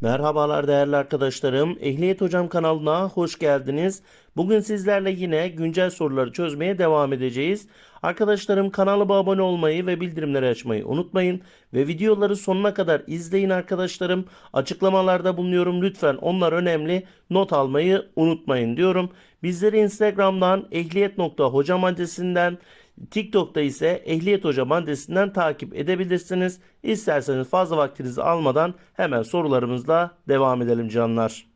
Merhabalar değerli arkadaşlarım. Ehliyet Hocam kanalına hoş geldiniz. Bugün sizlerle yine güncel soruları çözmeye devam edeceğiz. Arkadaşlarım kanalıma abone olmayı ve bildirimleri açmayı unutmayın. Ve videoları sonuna kadar izleyin arkadaşlarım. Açıklamalarda bulunuyorum. Lütfen onlar önemli. Not almayı unutmayın diyorum. Bizleri Instagram'dan ehliyet.hocam adresinden TikTok'ta ise Ehliyet Hocam adresinden takip edebilirsiniz. İsterseniz fazla vaktinizi almadan hemen sorularımızla devam edelim canlar.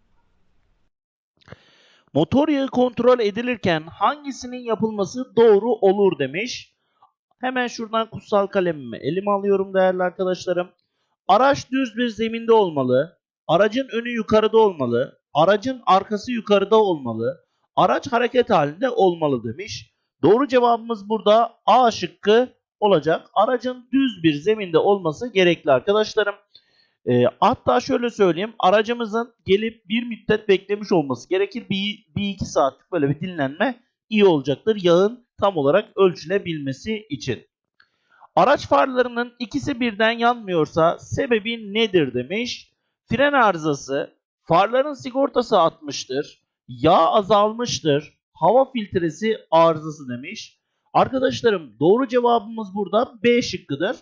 Motor yağı kontrol edilirken hangisinin yapılması doğru olur demiş. Hemen şuradan kutsal kalemimi elime alıyorum değerli arkadaşlarım. Araç düz bir zeminde olmalı. Aracın önü yukarıda olmalı. Aracın arkası yukarıda olmalı. Araç hareket halinde olmalı demiş. Doğru cevabımız burada A şıkkı olacak. Aracın düz bir zeminde olması gerekli arkadaşlarım. E, hatta şöyle söyleyeyim. Aracımızın gelip bir müddet beklemiş olması gerekir. Bir, bir iki saatlik böyle bir dinlenme iyi olacaktır. Yağın tam olarak ölçülebilmesi için. Araç farlarının ikisi birden yanmıyorsa sebebi nedir demiş. Fren arızası, farların sigortası atmıştır, yağ azalmıştır, hava filtresi arızası demiş. Arkadaşlarım doğru cevabımız burada B şıkkıdır.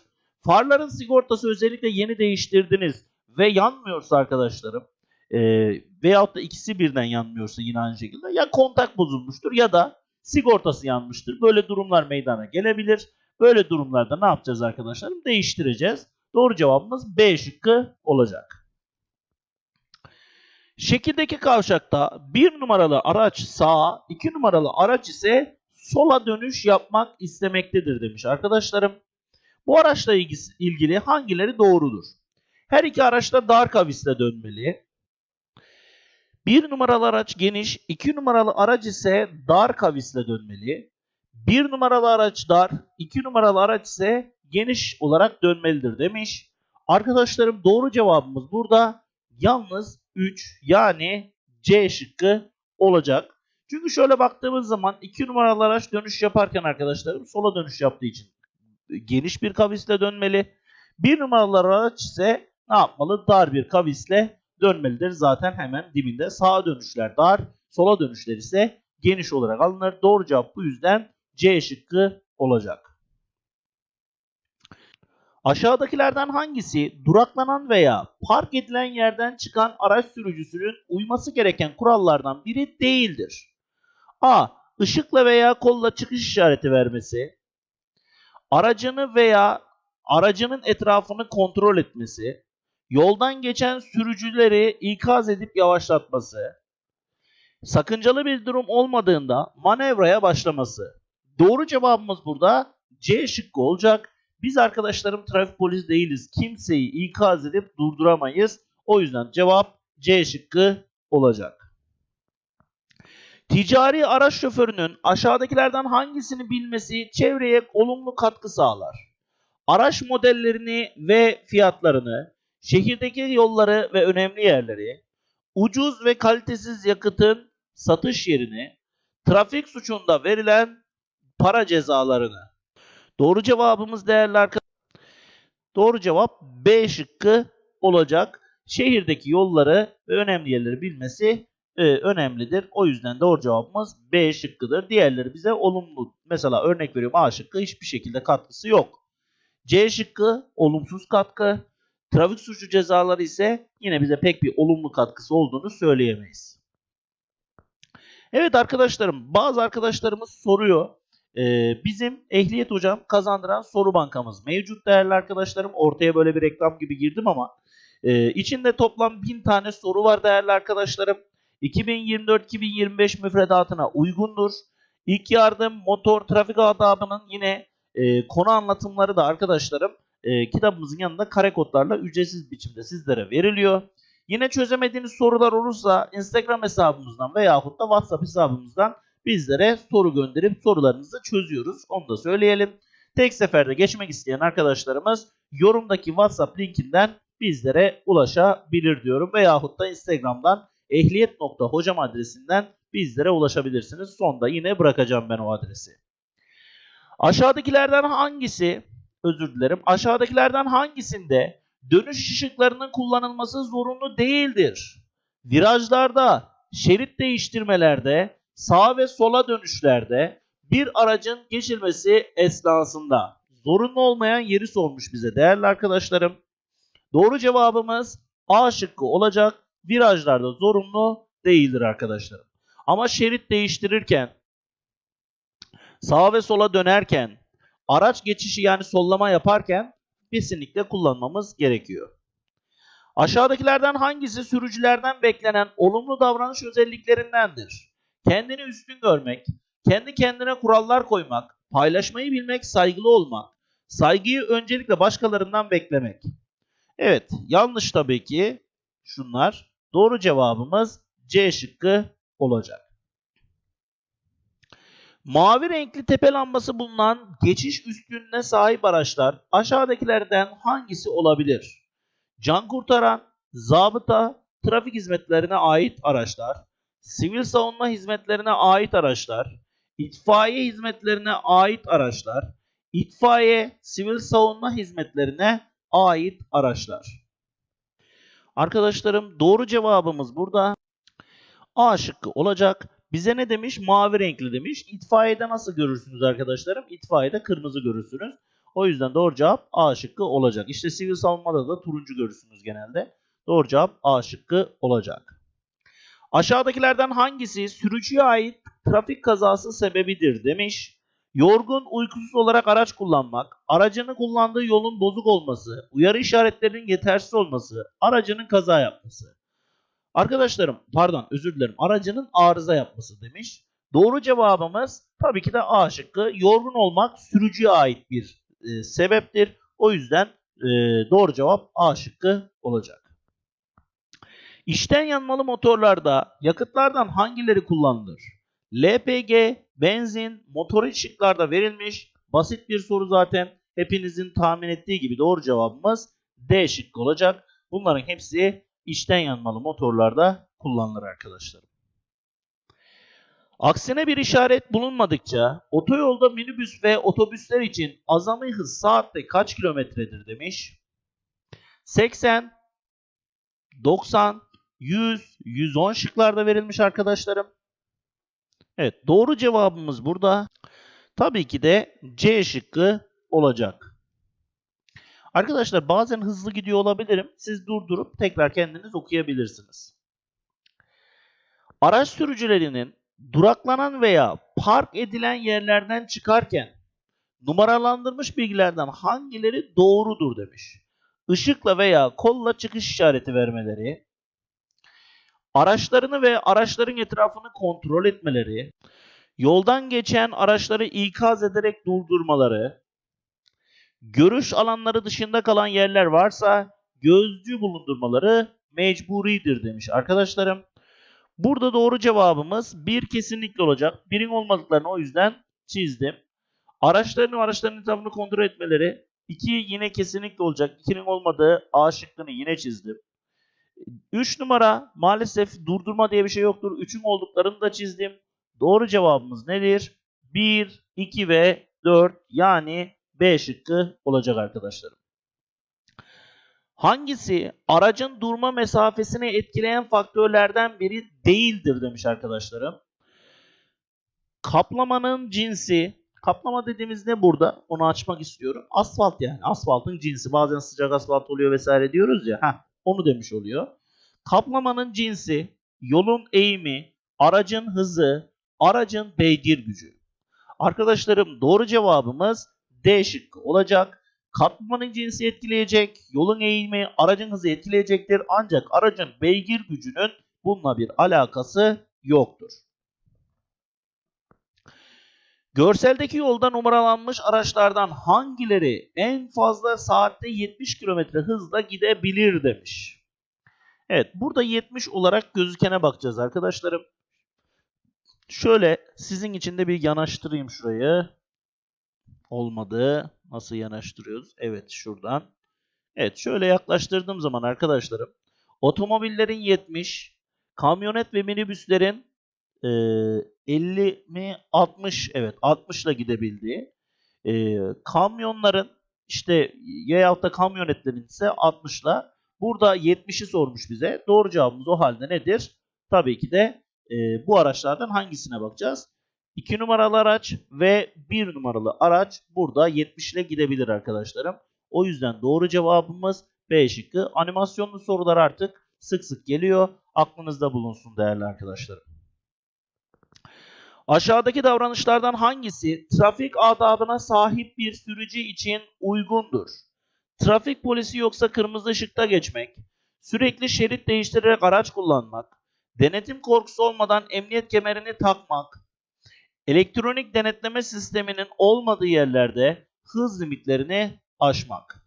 Farların sigortası özellikle yeni değiştirdiniz ve yanmıyorsa arkadaşlarım e, veyahut da ikisi birden yanmıyorsa yine aynı şekilde ya kontak bozulmuştur ya da sigortası yanmıştır. Böyle durumlar meydana gelebilir. Böyle durumlarda ne yapacağız arkadaşlarım? Değiştireceğiz. Doğru cevabımız B şıkkı olacak. Şekildeki kavşakta bir numaralı araç sağa, iki numaralı araç ise sola dönüş yapmak istemektedir demiş arkadaşlarım. Bu araçla ilgili hangileri doğrudur? Her iki araçta dar kavisle dönmeli. Bir numaralı araç geniş, iki numaralı araç ise dar kavisle dönmeli. Bir numaralı araç dar, iki numaralı araç ise geniş olarak dönmelidir demiş. Arkadaşlarım doğru cevabımız burada yalnız 3 yani C şıkkı olacak. Çünkü şöyle baktığımız zaman 2 numaralı araç dönüş yaparken arkadaşlarım sola dönüş yaptığı için geniş bir kavisle dönmeli. Bir numaralı araç ise ne yapmalı? Dar bir kavisle dönmelidir. Zaten hemen dibinde sağa dönüşler dar, sola dönüşler ise geniş olarak alınır. Doğru cevap bu yüzden C şıkkı olacak. Aşağıdakilerden hangisi duraklanan veya park edilen yerden çıkan araç sürücüsünün uyması gereken kurallardan biri değildir? A. Işıkla veya kolla çıkış işareti vermesi. Aracını veya aracının etrafını kontrol etmesi. Yoldan geçen sürücüleri ikaz edip yavaşlatması. Sakıncalı bir durum olmadığında manevraya başlaması. Doğru cevabımız burada C şıkkı olacak. Biz arkadaşlarım trafik polisi değiliz. Kimseyi ikaz edip durduramayız. O yüzden cevap C şıkkı olacak. Ticari araç şoförünün aşağıdakilerden hangisini bilmesi çevreye olumlu katkı sağlar? Araç modellerini ve fiyatlarını, şehirdeki yolları ve önemli yerleri, ucuz ve kalitesiz yakıtın satış yerini, trafik suçunda verilen para cezalarını. Doğru cevabımız değerli arkadaşlar. Doğru cevap B şıkkı olacak. Şehirdeki yolları ve önemli yerleri bilmesi e, önemlidir. O yüzden doğru cevabımız B şıkkıdır. Diğerleri bize olumlu. Mesela örnek veriyorum A şıkkı hiçbir şekilde katkısı yok. C şıkkı olumsuz katkı. Trafik suçu cezaları ise yine bize pek bir olumlu katkısı olduğunu söyleyemeyiz. Evet arkadaşlarım bazı arkadaşlarımız soruyor. Ee, bizim ehliyet hocam kazandıran soru bankamız mevcut değerli arkadaşlarım. Ortaya böyle bir reklam gibi girdim ama e, içinde toplam 1000 tane soru var değerli arkadaşlarım. 2024-2025 müfredatına uygundur. İlk yardım, motor, trafik adabının yine e, konu anlatımları da arkadaşlarım e, kitabımızın yanında kare kodlarla ücretsiz biçimde sizlere veriliyor. Yine çözemediğiniz sorular olursa Instagram hesabımızdan veyahut da WhatsApp hesabımızdan bizlere soru gönderip sorularınızı çözüyoruz. Onu da söyleyelim. Tek seferde geçmek isteyen arkadaşlarımız yorumdaki WhatsApp linkinden bizlere ulaşabilir diyorum. Veyahut da Instagram'dan ehliyet.hocam adresinden bizlere ulaşabilirsiniz. Sonda yine bırakacağım ben o adresi. Aşağıdakilerden hangisi özür dilerim. Aşağıdakilerden hangisinde dönüş ışıklarının kullanılması zorunlu değildir. Virajlarda, şerit değiştirmelerde, sağa ve sola dönüşlerde bir aracın geçilmesi esnasında zorunlu olmayan yeri sormuş bize değerli arkadaşlarım. Doğru cevabımız A şıkkı olacak. Virajlarda zorunlu değildir arkadaşlarım. Ama şerit değiştirirken, sağa ve sola dönerken, araç geçişi yani sollama yaparken kesinlikle kullanmamız gerekiyor. Aşağıdakilerden hangisi sürücülerden beklenen olumlu davranış özelliklerindendir? Kendini üstün görmek, kendi kendine kurallar koymak, paylaşmayı bilmek, saygılı olmak, saygıyı öncelikle başkalarından beklemek. Evet, yanlış tabii ki şunlar. Doğru cevabımız C şıkkı olacak. Mavi renkli tepe lambası bulunan geçiş üstünlüğüne sahip araçlar aşağıdakilerden hangisi olabilir? Can kurtaran, zabıta, trafik hizmetlerine ait araçlar, sivil savunma hizmetlerine ait araçlar, itfaiye hizmetlerine ait araçlar, itfaiye, sivil savunma hizmetlerine ait araçlar. Arkadaşlarım doğru cevabımız burada A şıkkı olacak. Bize ne demiş? Mavi renkli demiş. İtfaiyede nasıl görürsünüz arkadaşlarım? İtfaiyede kırmızı görürsünüz. O yüzden doğru cevap A şıkkı olacak. İşte sivil savunmada da turuncu görürsünüz genelde. Doğru cevap A şıkkı olacak. Aşağıdakilerden hangisi sürücüye ait trafik kazası sebebidir demiş. Yorgun, uykusuz olarak araç kullanmak, aracını kullandığı yolun bozuk olması, uyarı işaretlerinin yetersiz olması, aracının kaza yapması. Arkadaşlarım, pardon özür dilerim, aracının arıza yapması demiş. Doğru cevabımız tabii ki de A şıkkı. Yorgun olmak sürücüye ait bir e, sebeptir. O yüzden e, doğru cevap A şıkkı olacak. İçten yanmalı motorlarda yakıtlardan hangileri kullanılır? LPG, benzin, motor şıklarda verilmiş. Basit bir soru zaten. Hepinizin tahmin ettiği gibi doğru cevabımız D şıkkı olacak. Bunların hepsi içten yanmalı motorlarda kullanılır arkadaşlar. Aksine bir işaret bulunmadıkça otoyolda minibüs ve otobüsler için azami hız saatte kaç kilometredir demiş. 80, 90, 100, 110 şıklarda verilmiş arkadaşlarım. Evet doğru cevabımız burada. Tabii ki de C şıkkı olacak. Arkadaşlar bazen hızlı gidiyor olabilirim. Siz durdurup tekrar kendiniz okuyabilirsiniz. Araç sürücülerinin duraklanan veya park edilen yerlerden çıkarken numaralandırmış bilgilerden hangileri doğrudur demiş. Işıkla veya kolla çıkış işareti vermeleri, araçlarını ve araçların etrafını kontrol etmeleri, yoldan geçen araçları ikaz ederek durdurmaları, görüş alanları dışında kalan yerler varsa gözcü bulundurmaları mecburidir demiş arkadaşlarım. Burada doğru cevabımız bir kesinlikle olacak. Birin olmadıklarını o yüzden çizdim. Araçların ve araçların etrafını kontrol etmeleri 2 yine kesinlikle olacak. 2'nin olmadığı A şıkkını yine çizdim. 3 numara maalesef durdurma diye bir şey yoktur. 3'ün olduklarını da çizdim. Doğru cevabımız nedir? 1, 2 ve 4 yani B şıkkı olacak arkadaşlarım. Hangisi aracın durma mesafesini etkileyen faktörlerden biri değildir demiş arkadaşlarım. Kaplamanın cinsi, kaplama dediğimiz ne burada? Onu açmak istiyorum. Asfalt yani. Asfaltın cinsi. Bazen sıcak asfalt oluyor vesaire diyoruz ya. Heh, onu demiş oluyor. Kaplamanın cinsi, yolun eğimi, aracın hızı, aracın beygir gücü. Arkadaşlarım doğru cevabımız D şıkkı olacak. Katmanın cinsi etkileyecek, yolun eğimi, aracın hızı etkileyecektir. Ancak aracın beygir gücünün bununla bir alakası yoktur. Görseldeki yolda numaralanmış araçlardan hangileri en fazla saatte 70 km hızla gidebilir demiş. Evet burada 70 olarak gözükene bakacağız arkadaşlarım. Şöyle sizin için de bir yanaştırayım şurayı. Olmadı. Nasıl yanaştırıyoruz? Evet şuradan. Evet şöyle yaklaştırdığım zaman arkadaşlarım otomobillerin 70, kamyonet ve minibüslerin e, 50 mi 60 evet 60 ile gidebildiği, e, kamyonların işte veyahut da kamyonetlerin ise 60'la. Burada 70'i sormuş bize. Doğru cevabımız o halde nedir? Tabii ki de e, bu araçlardan hangisine bakacağız? 2 numaralı araç ve 1 numaralı araç burada 70 ile gidebilir arkadaşlarım. O yüzden doğru cevabımız B şıkkı. Animasyonlu sorular artık sık sık geliyor. Aklınızda bulunsun değerli arkadaşlarım. Aşağıdaki davranışlardan hangisi trafik adabına sahip bir sürücü için uygundur? Trafik polisi yoksa kırmızı ışıkta geçmek, sürekli şerit değiştirerek araç kullanmak, denetim korkusu olmadan emniyet kemerini takmak, elektronik denetleme sisteminin olmadığı yerlerde hız limitlerini aşmak.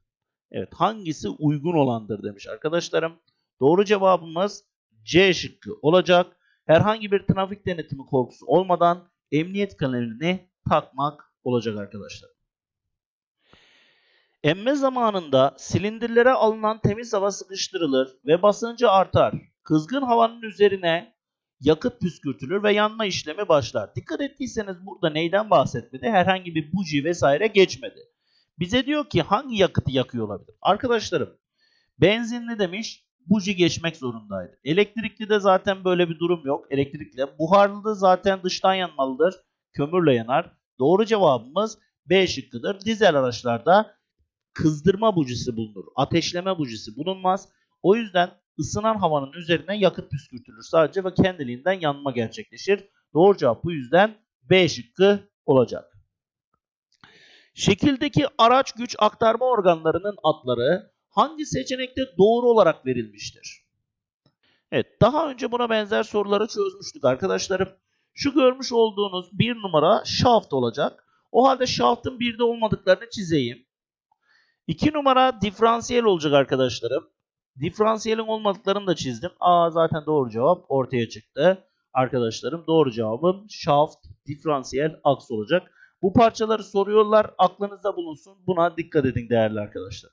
Evet hangisi uygun olandır demiş arkadaşlarım. Doğru cevabımız C şıkkı olacak. Herhangi bir trafik denetimi korkusu olmadan emniyet kemerini takmak olacak arkadaşlar. Emme zamanında silindirlere alınan temiz hava sıkıştırılır ve basıncı artar. Kızgın havanın üzerine yakıt püskürtülür ve yanma işlemi başlar. Dikkat ettiyseniz burada neyden bahsetmedi? Herhangi bir buji vesaire geçmedi. Bize diyor ki hangi yakıtı yakıyor olabilir? Arkadaşlarım benzinli demiş buji geçmek zorundaydı. Elektrikli de zaten böyle bir durum yok. Elektrikli. Buharlı da zaten dıştan yanmalıdır. Kömürle yanar. Doğru cevabımız B şıkkıdır. Dizel araçlarda kızdırma bujisi bulunur. Ateşleme bujisi bulunmaz. O yüzden ısınan havanın üzerine yakıt püskürtülür sadece ve kendiliğinden yanma gerçekleşir. Doğru cevap bu yüzden B şıkkı olacak. Şekildeki araç güç aktarma organlarının adları hangi seçenekte doğru olarak verilmiştir? Evet, daha önce buna benzer soruları çözmüştük arkadaşlarım. Şu görmüş olduğunuz bir numara shaft olacak. O halde shaft'ın bir de olmadıklarını çizeyim. 2 numara diferansiyel olacak arkadaşlarım. Diferansiyelin olmadıklarını da çizdim. Aa zaten doğru cevap ortaya çıktı. Arkadaşlarım doğru cevabım shaft, diferansiyel, aks olacak. Bu parçaları soruyorlar. Aklınızda bulunsun. Buna dikkat edin değerli arkadaşlar.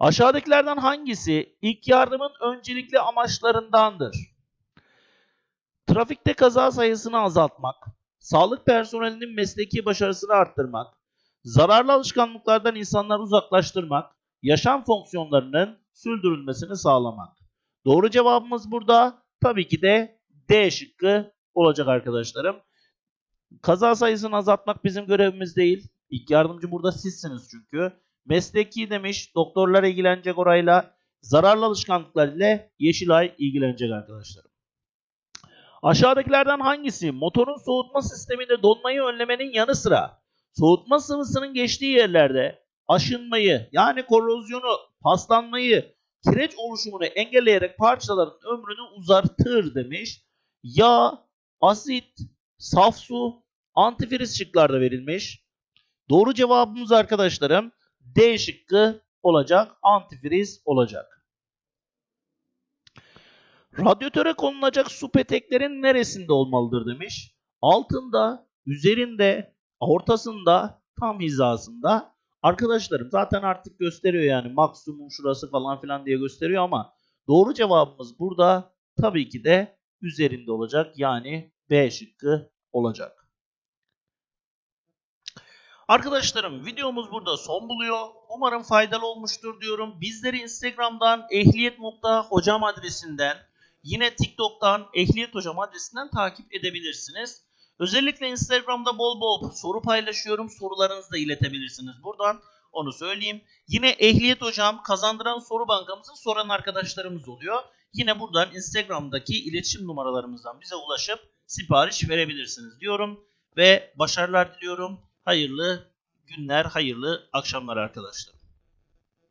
Aşağıdakilerden hangisi ilk yardımın öncelikli amaçlarındandır? Trafikte kaza sayısını azaltmak, sağlık personelinin mesleki başarısını arttırmak, zararlı alışkanlıklardan insanları uzaklaştırmak, yaşam fonksiyonlarının sürdürülmesini sağlamak. Doğru cevabımız burada tabii ki de D şıkkı olacak arkadaşlarım. Kaza sayısını azaltmak bizim görevimiz değil. İlk yardımcı burada sizsiniz çünkü. Mesleki demiş doktorlar ilgilenecek orayla. Zararlı alışkanlıklar ile Yeşilay ilgilenecek arkadaşlar. Aşağıdakilerden hangisi motorun soğutma sisteminde donmayı önlemenin yanı sıra soğutma sıvısının geçtiği yerlerde aşınmayı yani korozyonu, paslanmayı, kireç oluşumunu engelleyerek parçaların ömrünü uzatır demiş. Yağ, asit, saf su, antifriz şıklarda verilmiş. Doğru cevabımız arkadaşlarım D şıkkı olacak. Antifriz olacak. Radyatöre konulacak su peteklerin neresinde olmalıdır demiş. Altında, üzerinde, ortasında, tam hizasında. Arkadaşlarım zaten artık gösteriyor yani maksimum şurası falan filan diye gösteriyor ama doğru cevabımız burada tabii ki de üzerinde olacak. Yani B şıkkı olacak. Arkadaşlarım videomuz burada son buluyor. Umarım faydalı olmuştur diyorum. Bizleri Instagram'dan ehliyet.hocam adresinden yine TikTok'tan ehliyet hocam adresinden takip edebilirsiniz. Özellikle Instagram'da bol bol soru paylaşıyorum. Sorularınızı da iletebilirsiniz buradan. Onu söyleyeyim. Yine ehliyet hocam kazandıran soru bankamızı soran arkadaşlarımız oluyor. Yine buradan Instagram'daki iletişim numaralarımızdan bize ulaşıp sipariş verebilirsiniz diyorum. Ve başarılar diliyorum. Hayırlı günler, hayırlı akşamlar arkadaşlar.